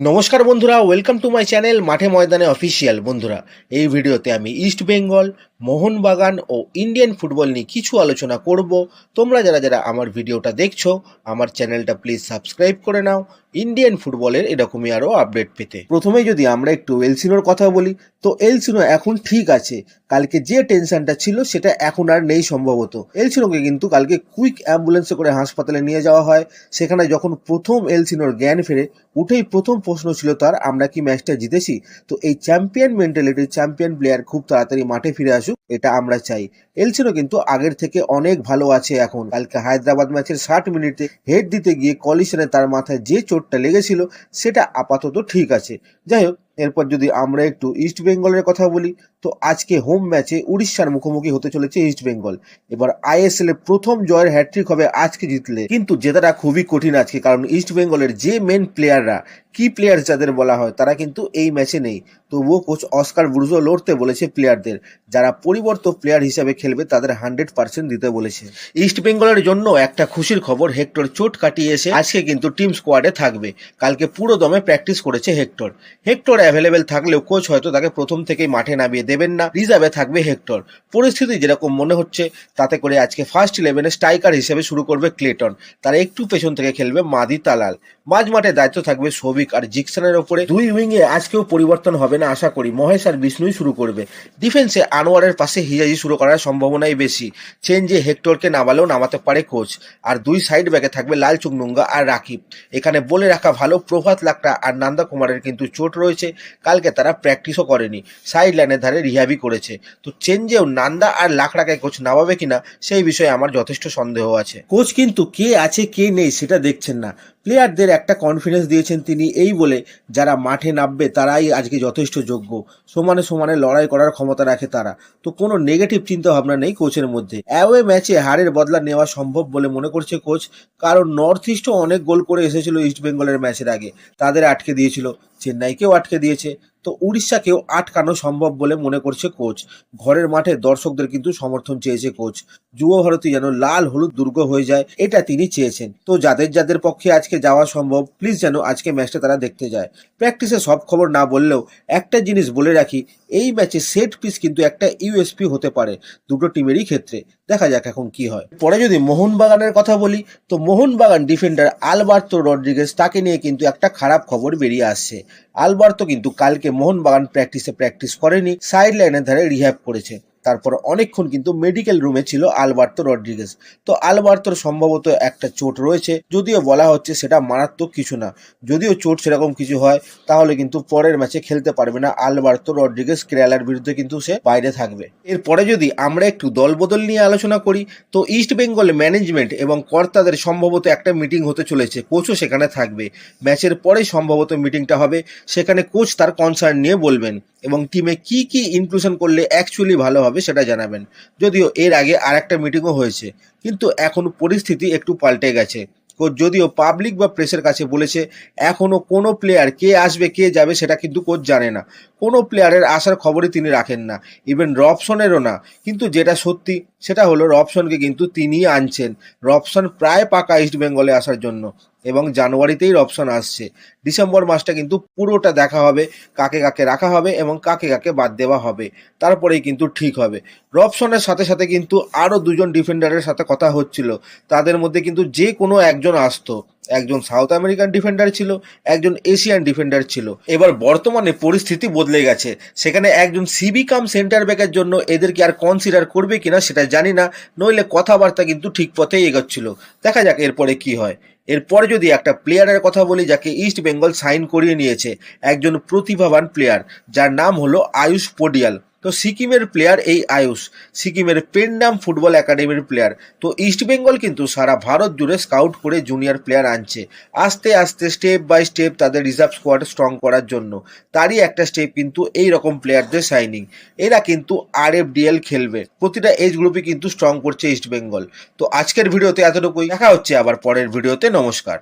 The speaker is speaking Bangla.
নমস্কার বন্ধুরা ওয়েলকাম টু মাই চ্যানেল মাঠে ময়দানে অফিসিয়াল বন্ধুরা, এই ভিডিওতে আমি ইস্ট বেঙ্গল মোহনবাগান ও ইন্ডিয়ান ফুটবল নিয়ে কিছু আলোচনা করব। তোমরা যারা যারা আমার ভিডিওটা দেখছ, আমার চ্যানেলটা প্লিজ সাবস্ক্রাইব করে নাও। ইন্ডিয়ান ফুটবলের এরকমই আরও আপডেট পেতে। প্রথমেই যদি আমরা একটু এলসিনোর কথা বলি, তো এলসিনো এখন ঠিক আছে। কালকে যে টেনশনটা ছিল সেটা এখন আর নেই সম্ভবত। এলসিনোকে কিন্তু কালকে কুইক অ্যাম্বুলেন্সে করে হাসপাতালে নিয়ে যাওয়া হয়। সেখানে যখন প্রথম এলসিনোর জ্ঞান ফেরে, উঠেই প্রথম প্রশ্ন ছিল তার, আমরা কি ম্যাচটা জিতেছি? তো এই চ্যাম্পিয়ন মেন্টালিটির চ্যাম্পিয়ন প্লেয়ার খুব তাড়াতাড়ি মাঠে ফিরে আসুক, এটা আমরা চাই। এলসিনো কিন্তু আগের থেকে অনেক ভালো আছে এখন। কালকে হায়দ্রাবাদ ম্যাচের ষাট মিনিটে হেড দিতে গিয়ে কলিশনে তার মাথায় যে চোটটা লেগেছিল, সেটা আপাতত ঠিক আছে। যাই হোক, এরপর যদি আমরা একটু ইস্ট বেঙ্গলের কথা বলি, তো আজকে হোম ম্যাচে উড়িষ্যার মুখোমুখি হতে চলেছে ইস্ট বেঙ্গল। এবার আইএসএল এর প্রথম জয়ের হ্যাট্রিক হবে আজকে জিতলে। কিন্তু জেতাটা খুবই কঠিন আজকে, কারণ ইস্ট বেঙ্গলের যে মেন প্লেয়াররা কি প্লেয়ার যাদের বলা হয়, তারা কিন্তু এই ম্যাচে নেই। তবুও কোচ অস্কার ব্রুজো লড়তে বলেছে প্লেয়ারদের যারা পরিবর্তন প্লেয়ার হিসাবে খেলবে, তাদের হান্ড্রেড পার্সেন্ট দিতে বলেছে। ইস্ট বেঙ্গলের জন্য একটা খুশির খবর, হেক্টর চোট কাটিয়ে এসে আজকে কিন্তু টিম স্কোয়াডে থাকবে। কালকে পুরো দমে প্র্যাকটিস করেছে হেক্টর। হেক্টর অ্যাভেলেবেল থাকলেও কোচ হয়তো তাকে প্রথম থেকেই মাঠে নামিয়ে দেবেন না। রিজার্ভে থাকবে হেক্টর। পরিস্থিতি যেরকম মনে হচ্ছে, তাতে করে আজকে ফার্স্ট ইলেভেনে স্ট্রাইকার হিসেবে শুরু করবে ক্লেটন তার একটু পেছন থেকে খেলবে মাদি তালাল। মাঝ মাঠে দায়িত্ব থাকবে সৌভিক আর জিকসনের ওপরে দুই উইংয়ে আজকেও পরিবর্তন হবে না আশা করি। মহেশ আর বিষ্ণুই শুরু করবে। ডিফেন্সে আনোয়ারের পাশে হিজাজি শুরু করার সম্ভাবনাই বেশি। চেঞ্জে হেক্টরকে নামালেও নামাতে পারে কোচ। আর দুই সাইড ব্যাকে থাকবে লাল চুংনুঙ্গা আর রাকিব। এখানে বলে রাখা ভালো প্রভাত লাকটা আর নান্দা কুমারের কিন্তু চোট রয়েছে। কালকে তারা প্র্যাকটিসও করেনি। সাইড লাইনের ধারে রিহাবি করেছে। তো চেঞ্জেও নান্দা আর লাকড়াকে কোচ নামাবে কিনা, সেই বিষয়ে আমার যথেষ্ট সন্দেহ আছে। কোচ কিন্তু কে আছে, কে নেই, সেটা দেখছেন না। প্লেয়ারদের একটা কনফিডেন্স দিয়েছেন তিনি এই বলে যারা মাঠে নামবে তারাই আজকে যথেষ্ট যোগ্য। সমানে সমানে লড়াই করার ক্ষমতা রাখে তারা। তো কোনো নেগেটিভ চিন্তা ভাবনা নেই কোচের মধ্যে। অ্যাওয়ে ম্যাচে হারের বদলা নেওয়া সম্ভব বলে মনে করছে কোচ কারণ নর্থ ইস্টও অনেক গোল করে এসেছিল ইস্ট বেঙ্গলের ম্যাচের আগে। তাদের আটকে দিয়েছিল। চেন্নাইকেও আটকে দিয়েছে। তো উড়িষ্যাকেও আটকানো সম্ভব বলে মনে করছে কোচ। ঘরের মাঠে দর্শকদের কিন্তু সমর্থন চেয়েছে কোচ। যুব ভারতী যেন লাল হলুদ দুর্গ হয়ে যায়, এটা তিনি চেয়েছেন। তো যাদের যাদের পক্ষে আজকে যাওয়া সম্ভব প্লিজ যেন আজকে ম্যাচটা তারা দেখতে যায়। প্র্যাকটিসে সব খবর না বললেও একটা জিনিস বলে রাখি, এই ম্যাচে সেট পিস কিন্তু একটা ইউএসপি হতে পারে, দুটো টিমেরই ক্ষেত্রে। দেখা যাক এখন কি হয়। পরে যদি মোহনবাগানের কথা বলি, তো মোহনবাগান ডিফেন্ডার আলবার্তো রড্রিগেজ তাকে নিয়ে কিন্তু একটা খারাপ খবর বেরিয়ে আসছে। আলবার্তো কিন্তু কালকে মোহনবাগান প্র্যাকটিসে প্র্যাকটিস করেনি সাইড লাইনের ধারে রিহ্যাব করেছে। তারপর অনেকক্ষণ কিন্তু মেডিকেল রুমে ছিল আলবার্তো রড্রিগেজ। তো আলবার্তোর সম্ভবত একটা চোট রয়েছে, যদিও বলা হচ্ছে সেটা মারাত্মক কিছু না। যদিও চোট সেরকম কিছু হয়, তাহলে কিন্তু পরের ম্যাচে খেলতে পারবে না আলবার্তো রড্রিগেজ, কেরালার বিরুদ্ধে কিন্তু সে বাইরে থাকবে। এরপরে যদি আমরা একটু দলবদল নিয়ে আলোচনা করি, তো ইস্ট বেঙ্গল ম্যানেজমেন্ট এবং কর্তাদের সম্ভবত একটা মিটিং হতে চলেছে কোচও সেখানে থাকবে। ম্যাচের পরে সম্ভবত মিটিংটা হবে, সেখানে কোচ তার কনসার্ন নিয়ে বলবেন, এবং টিমে কি কি ইনক্লুশন করলে অ্যাকচুয়ালি ভালো হবে সেটা জানাবেন। যদিও এর আগে আর একটা মিটিংও হয়েছে, কিন্তু এখন পরিস্থিতি একটু পাল্টে গেছে। কোচ যদিও পাবলিক বা প্রেসের কাছে বলেছে এখনও কোনো প্লেয়ার কে আসবে, কে যাবে সেটা কিন্তু কোচ জানে না। কোনো প্লেয়ারের আসার খবরই তিনি রাখেন না ইভেন রবসনেরও না। কিন্তু যেটা সত্যি, সেটা হলো রবসনকে কিন্তু তিনিই আনছেন। রবসন প্রায় পাকা ইস্ট বেঙ্গলে আসার জন্য, এবং জানুয়ারিতেই রবসন আসছে। ডিসেম্বর মাসটা কিন্তু পুরোটা দেখা হবে, কাকে কাকে রাখা হবে এবং কাকে কাকে বাদ দেওয়া হবে, তারপরেই কিন্তু ঠিক হবে। রবসনের সাথে সাথে কিন্তু আরও দুজন ডিফেন্ডারের সাথে কথা হচ্ছিল। তাদের মধ্যে কিন্তু যে কোনো একজন আসতো। একজন সাউথ আমেরিকান ডিফেন্ডার ছিল, একজন এশিয়ান ডিফেন্ডার ছিল। এবার বর্তমানে পরিস্থিতি বদলে গেছে। সেখানে একজন সিবি কাম সেন্টার ব্যাকের জন্য এদেরকে আর কনসিডার করবে কিনা সেটা জানি না, নইলে কথাবার্তা কিন্তু ঠিক পথেই এগোচ্ছিল। দেখা যাক এরপরে কি হয়। এরপরে যদি একটা প্লেয়ারের কথা বলি, যাকে ইস্ট বেঙ্গল সাইন করিয়ে নিয়েছে, একজন প্রতিভাবান প্লেয়ার যার নাম হলো আয়ুষ পোডিয়াল। তো সিকিমের প্লেয়ার এই আয়ুষ। সিকিমের পেন্ডাম ফুটবল একাডেমির প্লেয়ার তো ইস্ট বেঙ্গল কিন্তু সারা ভারত জুড়ে স্কাউট করে জুনিয়র প্লেয়ার আনছে। আস্তে আস্তে স্টেপ বাই স্টেপ তাদের রিজার্ভ স্কোয়াড স্ট্রং করার জন্য। তারই একটা স্টেপ কিন্তু এই রকম প্লেয়ারদের সাইনিং এরা কিন্তু আর এফ ডিএল খেলবে। প্রতিটা এজ গ্রুপে কিন্তু স্ট্রং করছে ইস্ট বেঙ্গল। তো আজকের ভিডিওতে এতটুকুই। দেখা হচ্ছে আবার পরের ভিডিওতে। নমস্কার।